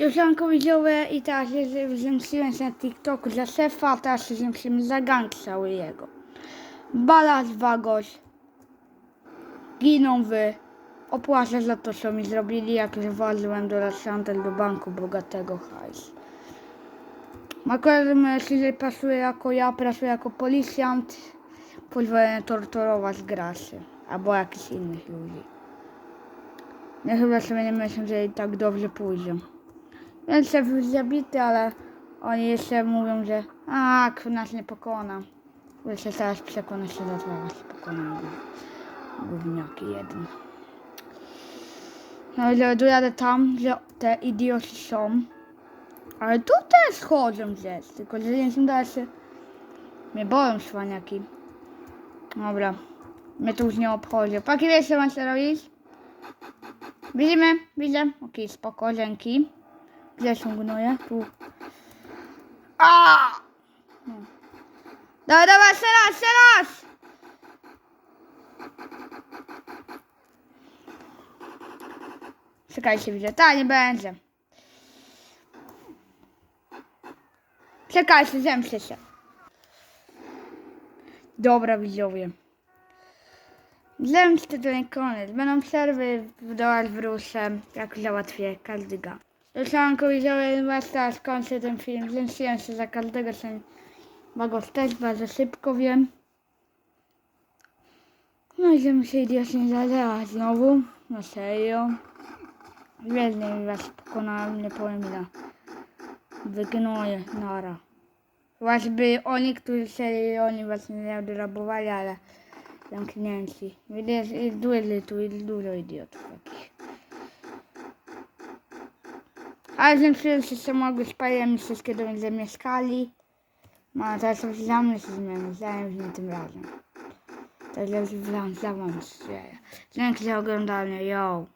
Dziewczanko widzowie i teraz zemściłem się na TikToku za szefa, a teraz się za gang cały jego. Balaz Wagoś. Giną wy. Opłacę za to, co mi zrobili, jak zwalczyłem do Rassantel do banku bogatego hajs. Akurat mężczyzna pracuje jako ja, pracuję jako policjant. Pozwolę torturować grasy. Albo jakichś innych ludzi. Ja chyba sobie nie myślę, że i tak dobrze pójdzie. Szef już zabity, ale oni jeszcze mówią, że a, nas nie pokona. Jeszcze teraz przekona się do tego, że pokonam go. Gówniaki jeden. No i dojadę tam, że te idioci są. Ale tu też chodzą gdzieś, tylko że nie są dalsze. Mnie boją szwaniaki. Dobra. Mnie to już nie obchodzi. Paki wiesz co mam się robić? Widzimy, widzę. Okej, spoko, dzięki. Gdzie są gnoje? Tu. A! No. Dawaj, dawaj, jeszcze raz, jeszcze raz! Czekajcie, widzę. Ta, nie będzie. Czekajcie, zemszczę się. Dobra, widzowie. Zemsty to nie koniec. Będą przerwy, w dołach wrócę, jak załatwię każdego. Doszłanko widzowie, was teraz kończę ten film. Zemściłem się za każdego, co mogło stać, bardzo szybko wiem. No i że mi się idiot nie zadziała znowu. Na serio. Mi was pokonałem, nie powiem ile. Wygnoję, nara. Choćby oni, którzy chcieli, oni was nie odrabowali, ale zamknięci. Jest, jest dużo tu, jest dużo idiotów takich. Ale zemściłem się, że mogły spaliłem wszystkie domy, gdzie mieszkali. No a teraz już za mnie się zmieni, zdaję się tym razem. Także wam za wam się dzieje. Dzięki za oglądanie, yo.